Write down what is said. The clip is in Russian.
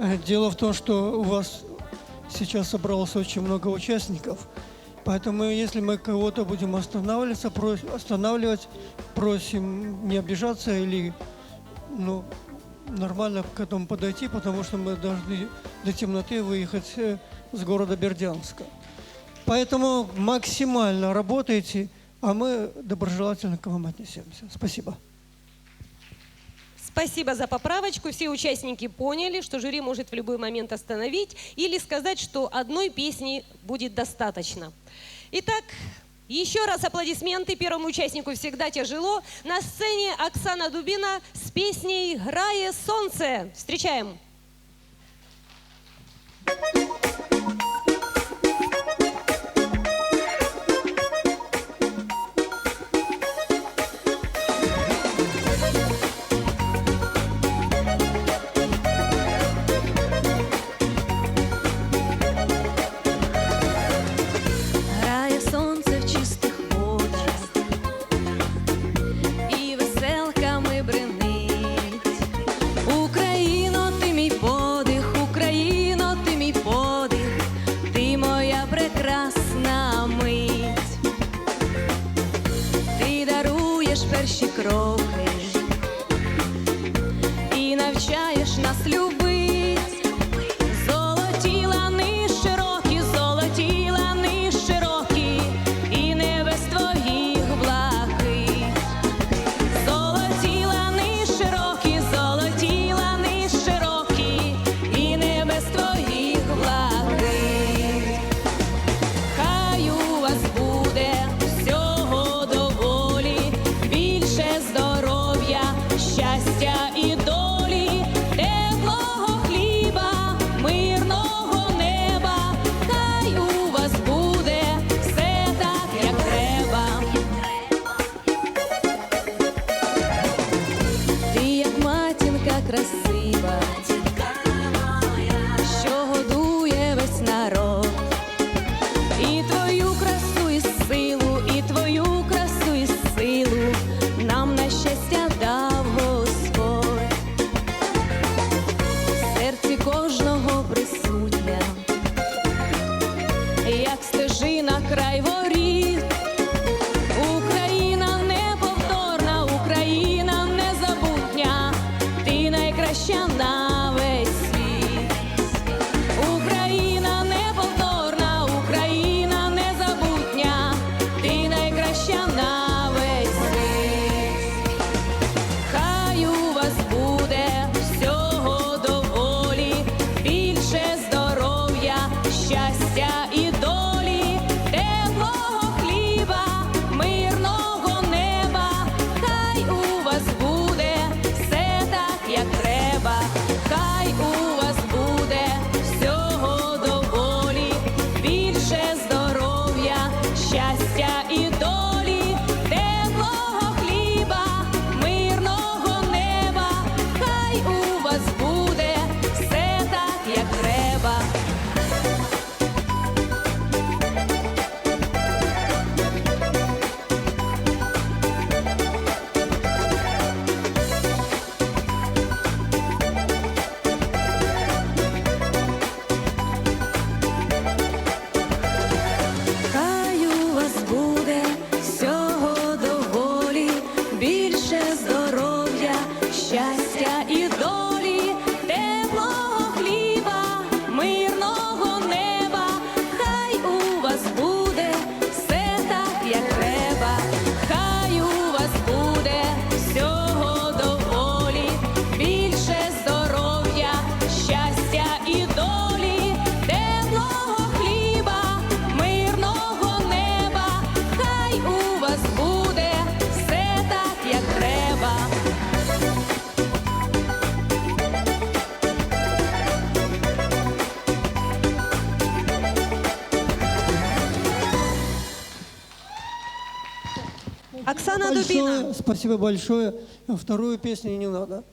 Э, Дело в том, что у вас сейчас собралось очень много участников, поэтому если мы кого-то будем останавливаться, прос- останавливать, просим не обижаться или ну, нормально к этому подойти, потому что мы должны до темноты выехать э, с города Бердянска. Поэтому максимально работайте, а мы доброжелательно к вам отнесемся. Спасибо. Спасибо за поправочку. Все участники поняли, что жюри может в любой момент остановить или сказать, что одной песни будет достаточно. Итак, еще раз аплодисменты первому участнику всегда тяжело. На сцене Оксана Дубина с песней «Грае солнце». Встречаем. Грає даруєш перші кроки і навчаєш нас любить. outra cima. Оксана Дубина. Большое, спасибо большое. Вторую песню не надо.